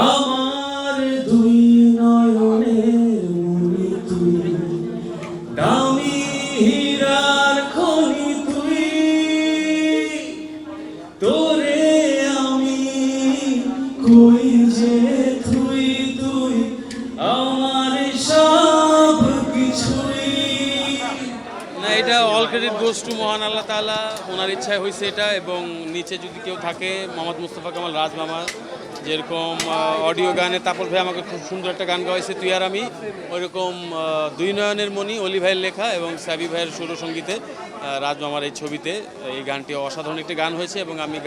আমার দুই এটা অল ক্রেডিট গোস টু মহান আল্লাহ তালা ওনার ইচ্ছায় হয়েছে এটা এবং নিচে যদি কেউ থাকে, মোহাম্মদ মুস্তফা কামাল রাজ মামা যেরকম অডিও গানে তাপল ভাই আমাকে খুব সুন্দর একটা গান গাইছে তুই আর আমি। ওইরকম দুই নয়নের মণি, অলি ভাইয়ের লেখা এবং সাবি ভাইয়ের সুর সঙ্গীতে রাজ মামার এই ছবিতে। এই গানটি অসাধারণ একটি গান হয়েছে এবং আমি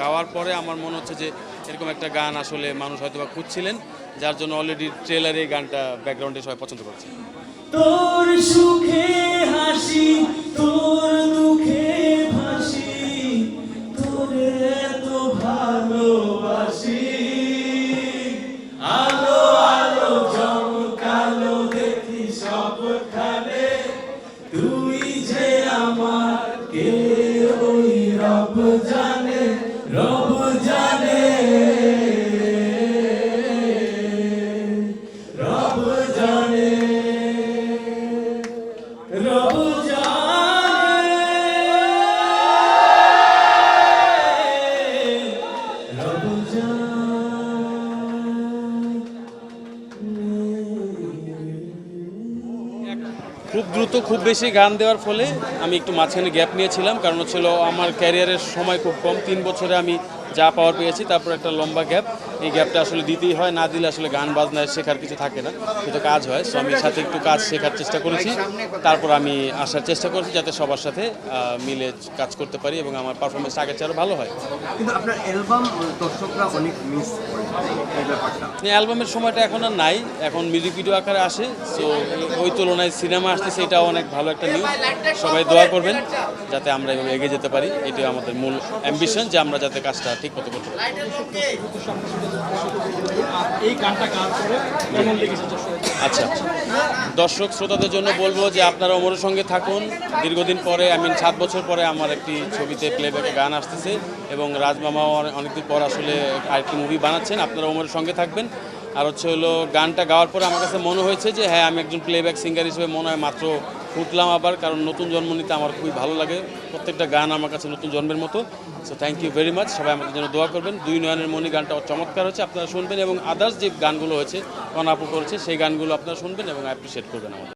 গাওয়ার পরে আমার মনে হচ্ছে যে এরকম একটা গান আসলে মানুষ হয়তো বা খুঁজছিলেন, যার জন্য অলরেডি ট্রেলারে এই গানটা ব্যাকগ্রাউন্ডে সবাই পছন্দ করছে। রব জানে রব জানে। খুব দ্রুত, খুব বেশি গান দেওয়ার ফলে আমি একটু মাঝখানে গ্যাপ নিয়েছিলাম। কারণ হচ্ছিল আমার ক্যারিয়ারের সময় খুব কম। তিন বছরে আমি যা পাওয়ার পেয়েছি, তারপর একটা লম্বা গ্যাপ এই গ্যাপটা আসলে দিতেই হয় না দিলে আসলে গান বাজনায় শেখার কিছু থাকে না। কিন্তু কাজ হয় সো আমি সাথে একটু কাজ শেখার চেষ্টা করেছি। তারপর আমি আসার চেষ্টা করেছি যাতে সবার সাথে মিলে কাজ করতে পারি এবং আমার পারফরমেন্স আগের চেয়ে আরও ভালো হয়। কিন্তু আপনার অ্যালবাম দর্শকরা অনেক মিস অ্যালবামের সময়টা এখন আর নাই। এখন মিউজিক ভিডিও আকারে আসে সো ওই তুলনায় সিনেমা আসতেছে এটাও অনেক ভালো একটা নিউজ সবাই দোয়া করবেন যাতে আমরা এভাবে এগিয়ে যেতে পারি। এটাই আমাদের মূল অ্যাম্বিশন যে আমরা যাতে কাজটা ঠিক মতো করতে পারি। আচ্ছা। দর্শক, শ্রোতাদের জন্য বলব যে আপনারা ওমরের সঙ্গে থাকুন। দীর্ঘদিন পরে আই মিন সাত বছর পরে আমার একটি ছবিতে প্লেব্যাকে গান আসতেছে এবং রাজমামাও অনেকদিন পর আসলে আরেকটি মুভি বানাচ্ছেন। আপনারা ওমরের সঙ্গে থাকবেন। আর হচ্ছে হলো, গানটা গাওয়ার পরে আমার কাছে মনে হয়েছে যে হ্যাঁ আমি একজন প্লেব্যাক সিঙ্গার হিসেবে মনে হয় মাত্র ফুটলাম আবার, কারণ নতুন জন্ম নিতে আমার খুবই ভালো লাগে। প্রত্যেকটা গান আমার কাছে নতুন জন্মের মতো। So thank you very much সবাই আমাদের জন্য দোয়া করবেন। দুই নয়নের মনি গানটা চমৎকার হচ্ছে আপনারা শুনবেন এবং আদার্স যে গানগুলো হয়েছে কনাপু করেছে, সেই গানগুলো আপনারা শুনবেন এবং অ্যাপ্রিসিয়েট করবেন আমাদের।